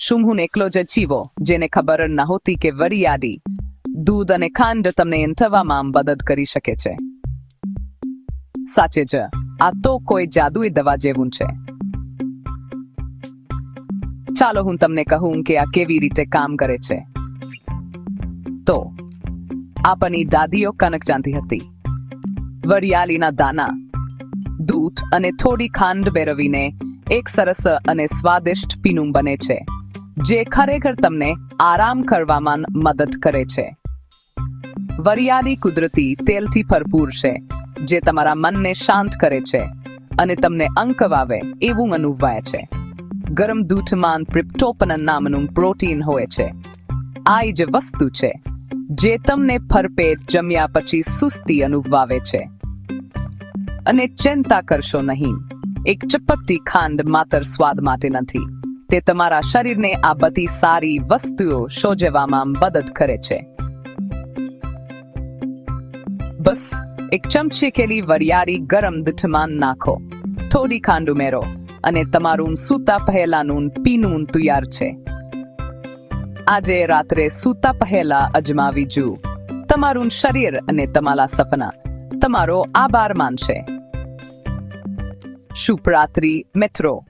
શું હું એકલો જ જીવો જેને ખબર નહોતી કે વરિયાળી દૂધ અને ખાંડ તમને એંઠવામાં મદદ કરી શકે છે સાચે જ આ તો કોઈ જાદુઈ દવા જેવું છે ચાલો હું તમને કહું કે આ કેવી રીતે કામ કરે છે તો આપણી દાદીઓ કનક જાણતી હતી વરિયાળીના દાના દૂધ અને થોડી ખાંડ બેરવીને એક સરસ અને સ્વાદિષ્ટ પીનું બને છે જે ખરેખર તમને આરામ કરવામાં મદદ કરે છે. વરિયાળી કુદરતી તેલથી ભરપૂર છે, જે તમારા મનને શાંત કરે છે અને તમને અંક વાવે એવું અનુભવાય છે. ગરમ દૂધમાં પ્રિપ્ટોપન નામનું પ્રોટીન હોય છે. આ જ વસ્તુ છે, જે તમને ભરપેટ જમ્યા પછી સુસ્તી અનુભવાવે છે. અને ચિંતા કરશો નહીં, એક ચપટી ખાંડ માત્ર સ્વાદ માટે નથી. તે તમારા શરીરને આ બધી સારી વસ્તુઓ શોધવામાં મદદ કરે છે. બસ, એક ચમચી કેલી વરિયાળી ગરમ દૂધમાં નાખો. થોડી ખાંડ ઉમેરો અને તમારું સૂતા પહેલાનું પીનું તૈયાર છે. આજે રાત્રે સૂતા પહેલા અજમાવી જુઓ તમારું શરીર અને તમારા સપના તમારો આભાર માનશે. શુભરાત્રી મિત્રો.